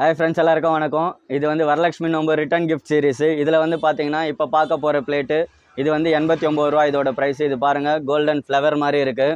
Hi friends எல்லாருக்கும் வணக்கம். இது வந்து வரலட்சுமி நோம்பு ரிட்டர்ன் கிஃப்ட் சீரிஸ் இதில் வந்து பார்த்தீங்கன்னா இப்போ பார்க்க போகிற பிளேட்டு இது வந்து எண்பத்தி ஒம்பது ரூபா இதோட ப்ரைஸ் இது பாருங்கள் கோல்டன் ஃப்ளவர் மாதிரி இருக்குது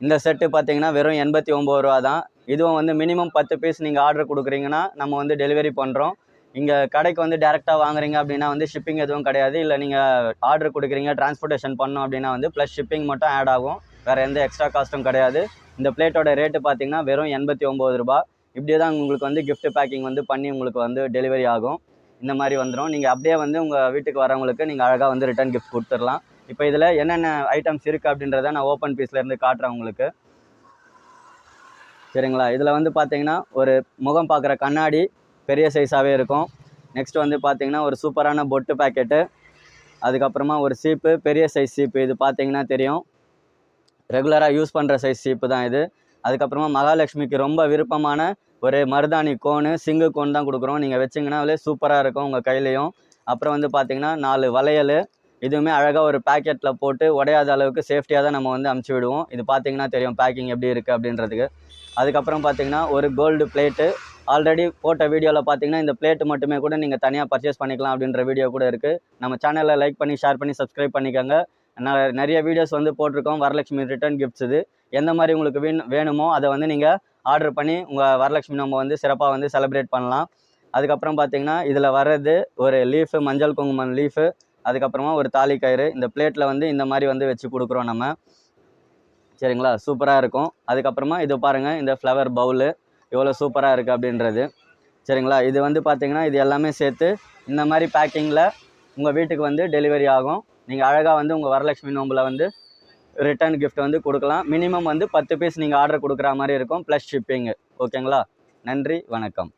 இந்த செட்டு பார்த்தீங்கன்னா வெறும் எண்பத்தி ஒம்பது ரூபா தான். இதுவும் வந்து மினிமம் பத்து பீஸ் நீங்கள் ஆர்டர் கொடுக்குறீங்கன்னா நம்ம வந்து டெலிவரி பண்ணுறோம் இங்கே கடைக்கு வந்து டேரெக்டாக வாங்குறீங்க அப்படின்னா வந்து ஷிப்பிங் எதுவும் கிடையாது. இல்லை நீங்கள் ஆர்டர் கொடுக்குறீங்க டிரான்ஸ்போர்ட்டேஷன் பண்ணோம் அப்படின்னா வந்து ப்ளஸ் ஷிப்பிங் மட்டும் ஆட் ஆகும். வேறு எந்த எக்ஸ்ட்ரா காஸ்ட்டும் கிடையாது. இந்த பிளேட்டோட ரேட்டு பார்த்தீங்கன்னா வெறும் எண்பத்தி ஒம்பது ரூபா இப்படியே தான் உங்களுக்கு வந்து கிஃப்ட் பேக்கிங் வந்து பண்ணி உங்களுக்கு வந்து டெலிவரி ஆகும். இந்த மாதிரி வந்துடும் நீங்கள் அப்படியே வந்து உங்கள் வீட்டுக்கு வரவங்களுக்கு நீங்கள் அழகாக வந்து ரிட்டர்ன் கிஃப்ட் கொடுத்துடலாம். இப்போ இதில் என்னென்ன ஐட்டம்ஸ் இருக்குது அப்படின்றத நான் ஓப்பன் பீஸ்லேருந்து காட்டுறேன் உங்களுக்கு. சரிங்களா? இதில் வந்து பார்த்தீங்கன்னா ஒரு முகம் பார்க்குற கண்ணாடி பெரிய சைஸாகவே இருக்கும். நெக்ஸ்ட் வந்து பார்த்தீங்கன்னா ஒரு சூப்பரான பொட்டு பேக்கெட்டு அதுக்கப்புறமா ஒரு சீப்பு பெரிய சைஸ் சீப்பு. இது பார்த்தீங்கன்னா தெரியும். ரெகுலராக யூஸ் பண்ணுற சைஸ் சீப்பு தான் இது. அதுக்கப்புறமா மகாலட்சுமிக்கு ரொம்ப விருப்பமான ஒரு மருதாணி கோனு சிங்கு கோன் தான் கொடுக்குறோம். நீங்கள் வச்சிங்கன்னாலே சூப்பராக இருக்கும் உங்கள் கையிலையும். அப்புறம் வந்து பார்த்தீங்கன்னா நாலு வளையல். இதுவுமே அழகாக ஒரு பேக்கெட்டில் போட்டு உடையாத அளவுக்கு சேஃப்டியாக தான் நம்ம வந்து அமுச்சு விடுவோம். இது பார்த்தீங்கன்னா தெரியும் பேக்கிங் எப்படி இருக்குது அப்படின்றதுக்கு. அதுக்கப்புறம் பார்த்தீங்கன்னா ஒரு கோல்டு பிளேட்டு ஆல்ரெடி போட்ட வீடியோவில் பார்த்தீங்கன்னா இந்த பிளேட்டு மட்டுமே கூட நீங்கள் தனியாக பர்ச்சேஸ் பண்ணிக்கலாம் அப்படின்ற வீடியோ கூட இருக்குது நம்ம சேனலில் லைக் பண்ணி ஷேர் பண்ணி சப்ஸ்கிரைப் பண்ணிக்கோங்க. நிறைய வீடியோஸ் வந்து போட்டிருக்கோம். வரலட்சுமி ரிட்டர்ன் கிஃப்ட்ஸ் இது. எந்த மாதிரி உங்களுக்கு வேணும் வேணுமோ அதை வந்து நீங்கள் ஆர்டர் பண்ணி உங்கள் வரலட்சுமி நம்ம வந்து சிறப்பாக வந்து செலிப்ரேட் பண்ணலாம். அதுக்கப்புறம் பார்த்தீங்கன்னா இதில் வர்றது ஒரு லீஃபு மஞ்சள் குங்குமம் லீஃபு அதுக்கப்புறமா ஒரு தாலி கயிறு இந்த பிளேட்டில் வந்து இந்த மாதிரி வந்து வச்சு கொடுக்குறோம் நம்ம. சரிங்களா? சூப்பராக இருக்கும். அதுக்கப்புறமா இது பாருங்கள் இந்த ஃப்ளவர் பவுலு எவ்வளோ சூப்பராக இருக்குது அப்படின்றது. சரிங்களா? இது வந்து பார்த்திங்கன்னா இது எல்லாமே சேர்த்து இந்த மாதிரி பேக்கிங்கில் உங்கள் வீட்டுக்கு வந்து டெலிவரி ஆகும். நீங்கள் அழகாக வந்து உங்கள் வரலட்சுமி நோம்பில் வந்து ரிட்டர்ன் கிஃப்ட் வந்து கொடுக்கலாம். மினிமம் வந்து பத்து பீஸ் நீங்கள் ஆர்டர் கொடுக்குற மாதிரி இருக்கும் ப்ளஸ் ஷிப்பிங்கு ஓகேங்களா? நன்றி வணக்கம்.